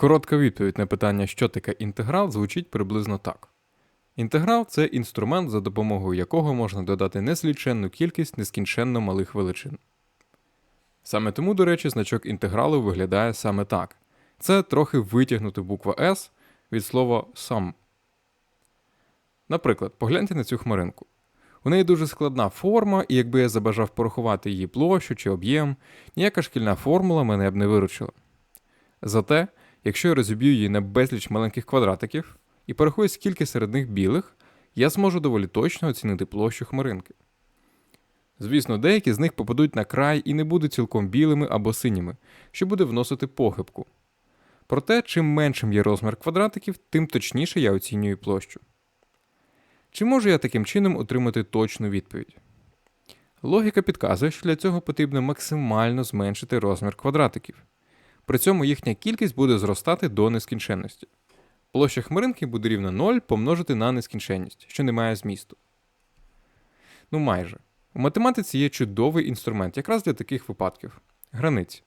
Коротка відповідь на питання, що таке інтеграл, звучить приблизно так. Інтеграл це інструмент, за допомогою якого можна додати незліченну кількість нескінченно малих величин. Саме тому, до речі, значок інтегралу виглядає саме так. Це трохи витягнута буква S від слова sum. Наприклад, погляньте на цю хмаринку. У неї дуже складна форма, і якби я забажав порахувати її площу чи об'єм, ніяка шкільна формула мене б не виручила. Зате, якщо я розіб'ю її на безліч маленьких квадратиків і порахую, скільки серед них білих, я зможу доволі точно оцінити площу хмаринки. Звісно, деякі з них попадуть на край і не будуть цілком білими або синіми, що буде вносити похибку. Проте, чим меншим є розмір квадратиків, тим точніше я оцінюю площу. Чи можу я таким чином отримати точну відповідь? Логіка підказує, що для цього потрібно максимально зменшити розмір квадратиків. При цьому їхня кількість буде зростати до нескінченності. Площа хмаринки буде рівна 0 помножити на нескінченність, що не має змісту. Ну майже. У математиці є чудовий інструмент якраз для таких випадків границі.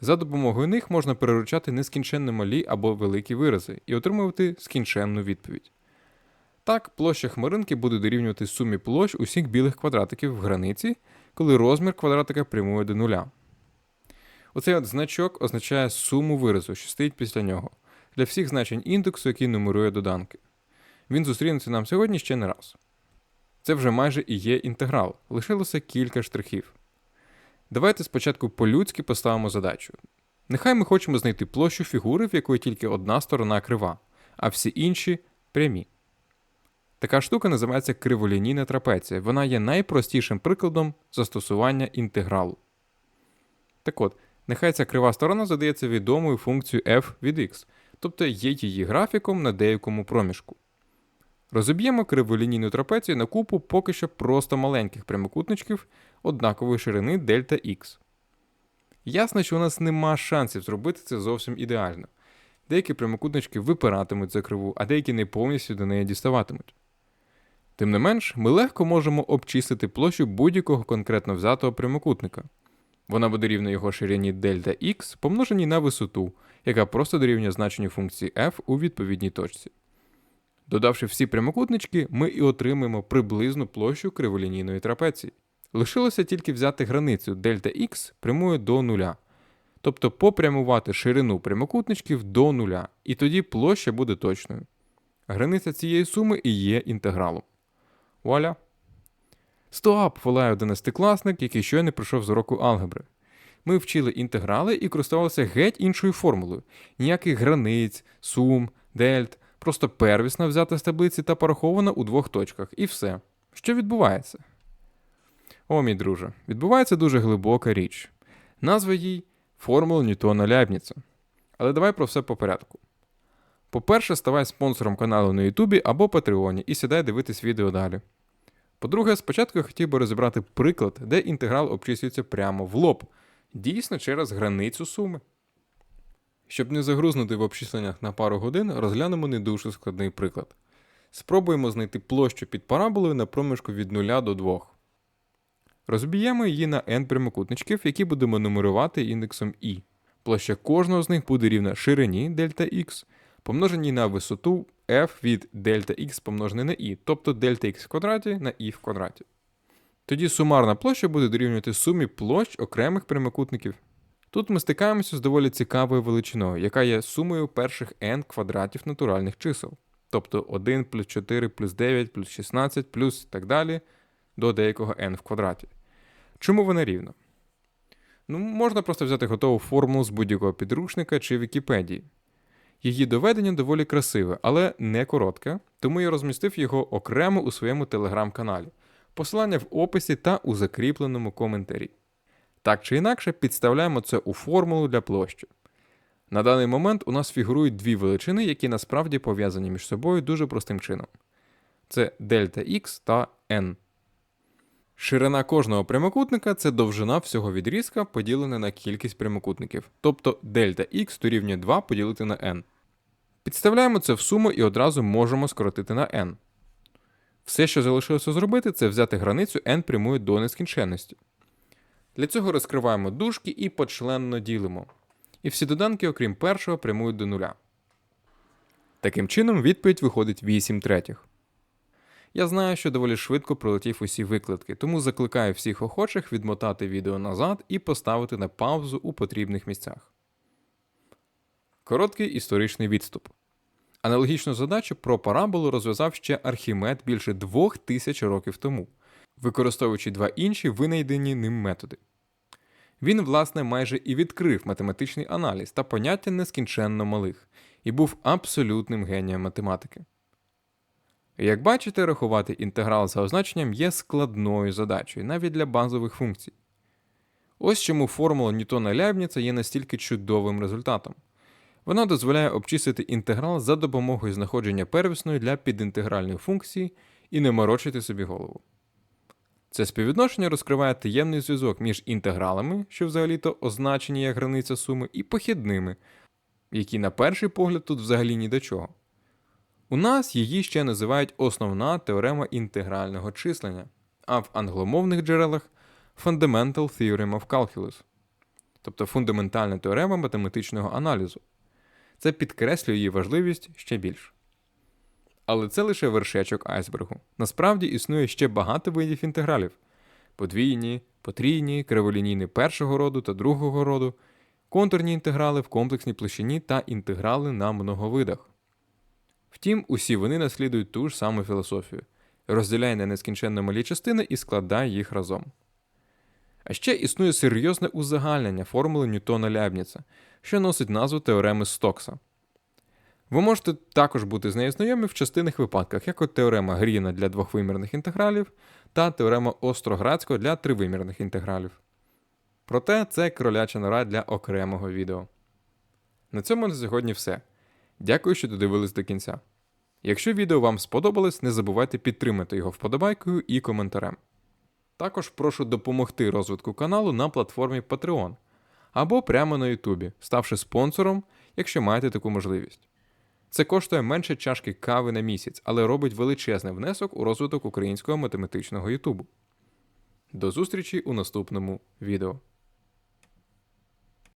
За допомогою них можна переручати нескінченно малі або великі вирази і отримувати скінченну відповідь. Так, площа хмаринки буде дорівнювати сумі площ усіх білих квадратиків в границі, коли розмір квадратика прямує до нуля. Оцей от значок означає суму виразу, що стоїть після нього, для всіх значень індексу, який нумерує доданки. Він зустрінеться нам сьогодні ще не раз. Це вже майже і є інтеграл, лишилося кілька штрихів. Давайте спочатку по-людськи поставимо задачу. Нехай ми хочемо знайти площу фігури, в якої тільки одна сторона крива, а всі інші прямі. Така штука називається криволінійна трапеція. Вона є найпростішим прикладом застосування інтегралу. Так от, нехай ця крива сторона задається відомою функцією f від x, тобто є її графіком на деякому проміжку. Розоб'ємо криволінійну трапецію на купу поки що просто маленьких прямокутничків однакової ширини дельта x. Ясно, що у нас нема шансів зробити це зовсім ідеально. Деякі прямокутнички випиратимуть за криву, а деякі не повністю до неї діставатимуть. Тим не менш, ми легко можемо обчислити площу будь-якого конкретно взятого прямокутника. Вона буде рівна його ширині дельта x помноженій на висоту, яка просто дорівнює значенню функції f у відповідній точці. Додавши всі прямокутнички, ми і отримаємо приблизну площу криволінійної трапеції. Лишилося тільки взяти границю дельта x прямує до нуля, тобто попрямувати ширину прямокутничків до нуля, і тоді площа буде точною. Границя цієї суми і є інтегралом. Вуаля! Стоп! волає одинадцятикласник, який щойно пройшов з уроку алгебри. Ми вчили інтеграли і користувалися геть іншою формулою. Ніяких границь, сум, дельт, просто первісна взята з таблиці та порахована у двох точках. І все. Що відбувається? О, мій друже, відбувається дуже глибока річ. Назва їй формула Ньютона Ляйбніца. Але давай про все по порядку. По-перше, ставай спонсором каналу на Ютубі або Патреоні і сідай дивитись відео далі. По-друге, спочатку я хотів би розібрати приклад, де інтеграл обчислюється прямо в лоб, дійсно через границю суми. Щоб не загрузнути в обчисленнях на пару годин, розглянемо не дуже складний приклад. Спробуємо знайти площу під параболою на проміжку від 0 до 2. Розб'ємо її на n прямокутничків, які будемо нумерувати індексом i. Площа кожного з них буде рівна ширині дельта x, помноженій на висоту f від дельта x помножене на i, тобто дельта x в квадраті на і в квадраті. Тоді сумарна площа буде дорівнювати сумі площ окремих прямокутників. Тут ми стикаємося з доволі цікавою величиною, яка є сумою перших n квадратів натуральних чисел, тобто 1 плюс 4 плюс 9 плюс 16 плюс і так далі до деякого n в квадраті. Чому вона рівна? Ну, можна просто взяти готову формулу з будь-якого підручника чи Вікіпедії. Її доведення доволі красиве, але не коротке, тому я розмістив його окремо у своєму телеграм-каналі. Посилання в описі та у закріпленому коментарі. Так чи інакше, підставляємо це у формулу для площі. На даний момент у нас фігурують дві величини, які насправді пов'язані між собою дуже простим чином: це дельта x та n. Ширина кожного прямокутника це довжина всього відрізка, поділена на кількість прямокутників, тобто дельта x дорівнює 2 поділити на n. Підставляємо це в суму і одразу можемо скоротити на n. Все, що залишилося зробити, це взяти границю n прямує до нескінченності. Для цього розкриваємо дужки і почленно ділимо. і всі доданки, окрім першого, прямують до нуля. Таким чином, відповідь виходить 8 третіх. Я знаю, що доволі швидко пролетів усі викладки, тому закликаю всіх охочих відмотати відео назад і поставити на паузу у потрібних місцях. Короткий історичний відступ. Аналогічну задачу про параболу розв'язав ще Архімед більше двох тисяч років тому, використовуючи два інші винайдені ним методи. Він, власне, майже і відкрив математичний аналіз та поняття нескінченно малих, і був абсолютним генієм математики. Як бачите, рахувати інтеграл за означенням є складною задачею навіть для базових функцій. Ось чому формула Ньютона Ляйбніца є настільки чудовим результатом. Вона дозволяє обчислити інтеграл за допомогою знаходження первісної для підінтегральної функції і не морочити собі голову. Це співвідношення розкриває таємний зв'язок між інтегралами, що взагалі-то означені як границя суми, і похідними, які на перший погляд тут взагалі ні до чого. У нас її ще називають основна теорема інтегрального числення, а в англомовних джерелах Fundamental Theorem of Calculus, тобто фундаментальна теорема математичного аналізу. Це підкреслює її важливість ще більше. Але це лише вершечок айсбергу. Насправді існує ще багато видів інтегралів: подвійні, потрійні, криволінійні першого роду та другого роду, контурні інтеграли в комплексній площині та інтеграли на многовидах. Втім, усі вони наслідують ту ж саму філософію: розділяй на нескінченно малі частини і складай їх разом. А ще існує серйозне узагальнення формули Ньютона Ляйбніца, що носить назву теореми Стокса. Ви можете також бути з нею знайомі в частинних випадках, як от теорема Гріна для двохвимірних інтегралів та теорема Остроградського для тривимірних інтегралів. Проте це кроляча нора для окремого відео. На цьому на сьогодні все. Дякую, що додивились до кінця. Якщо відео вам сподобалось, не забувайте підтримати його вподобайкою і коментарем. Також прошу допомогти розвитку каналу на платформі Patreon або прямо на Ютубі, ставши спонсором, якщо маєте таку можливість. Це коштує менше чашки кави на місяць, але робить величезний внесок у розвиток українського математичного Ютубу. До зустрічі у наступному відео.